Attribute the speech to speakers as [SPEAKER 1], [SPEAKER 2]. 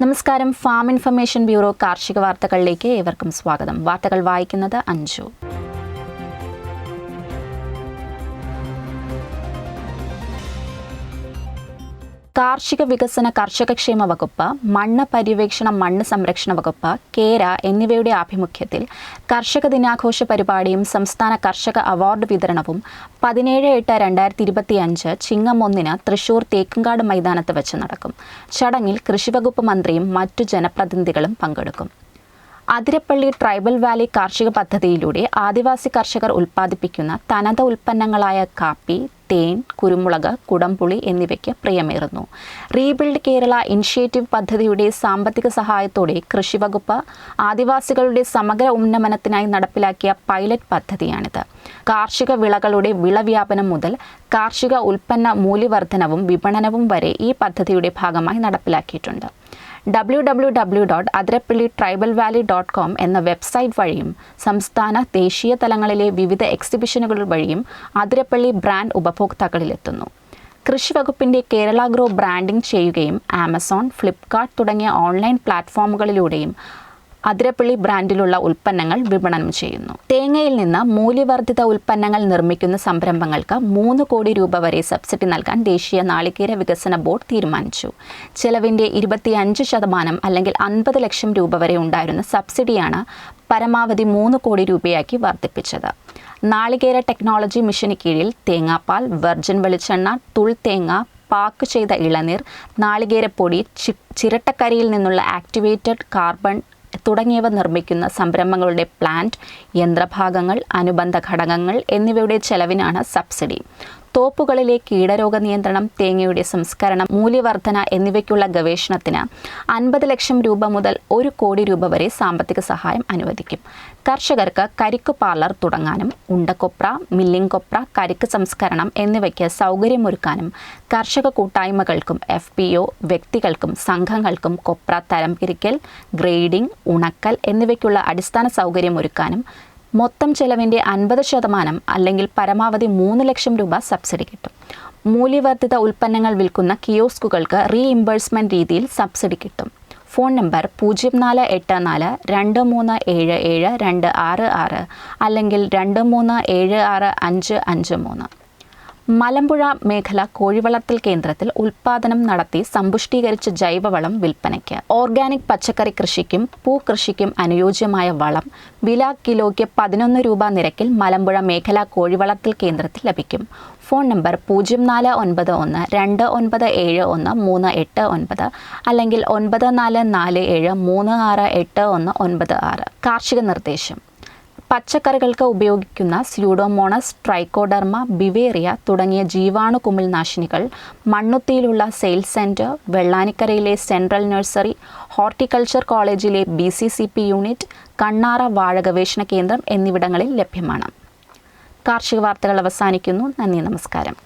[SPEAKER 1] നമസ്കാരം. Farm information bureau കാർഷിക വാർത്തകളിലേക്ക് ഏവർക്കും സ്വാഗതം. വാർത്തകൾ വായിക്കുന്നത് അഞ്ജു. കാർഷിക വികസന കർഷകക്ഷേമ വകുപ്പ് മണ്ണ് പര്യവേക്ഷണ മണ്ണ് സംരക്ഷണ വകുപ്പ് കേര എന്നിവയുടെ ആഭിമുഖ്യത്തിൽ കർഷക ദിനാഘോഷ പരിപാടിയും സംസ്ഥാന കർഷക അവാർഡ് വിതരണവും പതിനേഴ് എട്ട് രണ്ടായിരത്തി ഇരുപത്തിയഞ്ച് ചിങ്ങം ഒന്നിന് തൃശൂർ തേക്കുംകാട് മൈതാനത്ത് വെച്ച് നടക്കും. ചടങ്ങിൽ കൃഷിവകുപ്പ് മന്ത്രിയും മറ്റു ജനപ്രതിനിധികളും പങ്കെടുക്കും. അതിരപ്പള്ളി ട്രൈബൽ വാലി കാർഷിക പദ്ധതിയിലൂടെ ആദിവാസി കർഷകർ ഉൽപ്പാദിപ്പിക്കുന്ന തനത ഉൽപ്പന്നങ്ങളായ കാപ്പി തേൻ കുരുമുളക് കുടംപുളി എന്നിവയ്ക്ക് പ്രിയമേറുന്നു. റീബിൽഡ് കേരള ഇനിഷ്യേറ്റീവ് പദ്ധതിയുടെ സാമ്പത്തിക സഹായത്തോടെ കൃഷിവകുപ്പ് ആദിവാസികളുടെ സമഗ്ര ഉന്നമനത്തിനായി നടപ്പിലാക്കിയ പൈലറ്റ് പദ്ധതിയാണിത്. കാർഷിക വിളകളുടെ വിളവ്യാപനം മുതൽ കാർഷിക ഉൽപ്പന്ന മൂല്യവർദ്ധനവും വിപണനവും വരെ ഈ പദ്ധതിയുടെ ഭാഗമായി നടപ്പിലാക്കിയിട്ടുണ്ട്. W W W dot Athirappilly tribal valley dot com എന്ന വെബ്സൈറ്റ് വഴിയും സംസ്ഥാന ദേശീയ തലങ്ങളിലെ വിവിധ എക്സിബിഷനുകൾ വഴിയും അതിരപ്പള്ളി ബ്രാൻഡ് ഉപഭോക്താക്കളിലെത്തുന്നു. കൃഷി വകുപ്പിന്റെ കേരള ഗ്രോ ബ്രാൻഡിംഗ് ചെയ്യുകയും ആമസോൺ ഫ്ലിപ്കാർട്ട് തുടങ്ങിയ ഓൺലൈൻ പ്ലാറ്റ്ഫോമുകളിലൂടെയും അതിരപ്പള്ളി ബ്രാൻഡിലുള്ള ഉൽപ്പന്നങ്ങൾ വിപണനം ചെയ്യുന്നു. തേങ്ങയിൽ നിന്ന് മൂല്യവർദ്ധിത ഉൽപ്പന്നങ്ങൾ നിർമ്മിക്കുന്ന സംരംഭങ്ങൾക്ക് മൂന്ന് കോടി രൂപ വരെ സബ്സിഡി നൽകാൻ ദേശീയ നാളികേര വികസന ബോർഡ് തീരുമാനിച്ചു. ചെലവിന്റെ ഇരുപത്തിയഞ്ച് ശതമാനം അല്ലെങ്കിൽ അൻപത് ലക്ഷം രൂപ വരെ ഉണ്ടായിരുന്ന സബ്സിഡിയാണ് പരമാവധി മൂന്ന് കോടി രൂപയാക്കി വർദ്ധിപ്പിച്ചത്. നാളികേര ടെക്നോളജി മിഷന് കീഴിൽ തേങ്ങാപ്പാൽ വെർജിൻ വെളിച്ചെണ്ണ തുൾ തേങ്ങ പാക്ക് ചെയ്ത ഇളനീർ നാളികേരപ്പൊടി ചിരട്ടക്കരിയിൽ നിന്നുള്ള ആക്ടിവേറ്റഡ് കാർബൺ തുടങ്ങിയവ നിർമ്മിക്കുന്ന സംരംഭങ്ങളുടെ പ്ലാന്റ് യന്ത്രഭാഗങ്ങൾ അനുബന്ധ ഘടകങ്ങൾ എന്നിവയുടെ ചെലവിനാണ് സബ്സിഡി തോപ്പുകളിലെ കീടരോഗ നിയന്ത്രണം തേങ്ങയുടെ സംസ്കരണം മൂല്യവർധന എന്നിവയ്ക്കുള്ള ഗവേഷണത്തിന് അൻപത് ലക്ഷം രൂപ മുതൽ ഒരു കോടി രൂപ വരെ സാമ്പത്തിക സഹായം അനുവദിക്കും. കർഷകർക്ക് കരിക്ക് പാർലർ തുടങ്ങാനും ഉണ്ടക്കൊപ്ര മില്ലിംഗ് കൊപ്ര കരിക്ക് സംസ്കരണം എന്നിവയ്ക്ക് സൗകര്യമൊരുക്കാനും കർഷക കൂട്ടായ്മകൾക്കും എഫ് പി ഒ വ്യക്തികൾക്കും സംഘങ്ങൾക്കും കൊപ്ര തരംതിരിക്കൽ ഗ്രേഡിംഗ് ഉണക്കൽ എന്നിവയ്ക്കുള്ള അടിസ്ഥാന സൗകര്യമൊരുക്കാനും മൊത്തം ചെലവിന്റെ അൻപത് ശതമാനം അല്ലെങ്കിൽ പരമാവധി മൂന്ന് ലക്ഷം രൂപ സബ്സിഡി കിട്ടും. മൂല്യവർദ്ധിത ഉൽപ്പന്നങ്ങൾ വിൽക്കുന്ന കിയോസ്കുകൾക്ക് റീഇംബേഴ്സ്മെന്റ് രീതിയിൽ സബ്സിഡി കിട്ടും. ഫോൺ നമ്പർ പൂജ്യം നാല് എട്ട് നാല് രണ്ട് മൂന്ന് ഏഴ് ഏഴ് രണ്ട് ആറ് ആറ് അല്ലെങ്കിൽ രണ്ട് മൂന്ന് ഏഴ് ആറ് അഞ്ച് അഞ്ച് മൂന്ന്. മലമ്പുഴ മേഖല കോഴിവളർത്തൽ കേന്ദ്രത്തിൽ ഉൽപാദനം നടത്തി സമ്പുഷ്ടീകരിച്ച ജൈവവളം വിൽപ്പനയ്ക്ക്. ഓർഗാനിക് പച്ചക്കറി കൃഷിക്കും പൂക്കൃഷിക്കും അനുയോജ്യമായ വളം വില കിലോയ്ക്ക് പതിനൊന്ന് രൂപ നിരക്കിൽ മലമ്പുഴ മേഖല കോഴിവളർത്തൽ കേന്ദ്രത്തിൽ ലഭിക്കും. ഫോൺ നമ്പർ പൂജ്യം നാല് ഒൻപത് ഒന്ന് രണ്ട് ഒൻപത് ഏഴ് ഒന്ന് മൂന്ന് എട്ട് ഒൻപത് അല്ലെങ്കിൽ ഒൻപത് നാല് നാല് ഏഴ് മൂന്ന് ആറ് എട്ട് ഒന്ന് ഒൻപത് ആറ്. കാർഷിക നിർദ്ദേശം. പച്ചക്കറികൾക്ക് ഉപയോഗിക്കുന്ന സ്യൂഡോമോണസ് ട്രൈക്കോഡർമ ബിവേറിയ തുടങ്ങിയ ജീവാണു കുമിൾനാശിനികൾ മണ്ണുത്തിയിലുള്ള സെയിൽസ് സെന്റർ വെള്ളാനിക്കരയിലെ സെൻട്രൽ നഴ്സറി ഹോർട്ടിക്കൾച്ചർ കോളേജിലെ B C C P unit Kannara വാഴ ഗവേഷണ കേന്ദ്രം എന്നിവിടങ്ങളിൽ ലഭ്യമാണ്. കാർഷിക വാർത്തകൾ അവസാനിക്കുന്നു. നന്ദി നമസ്കാരം.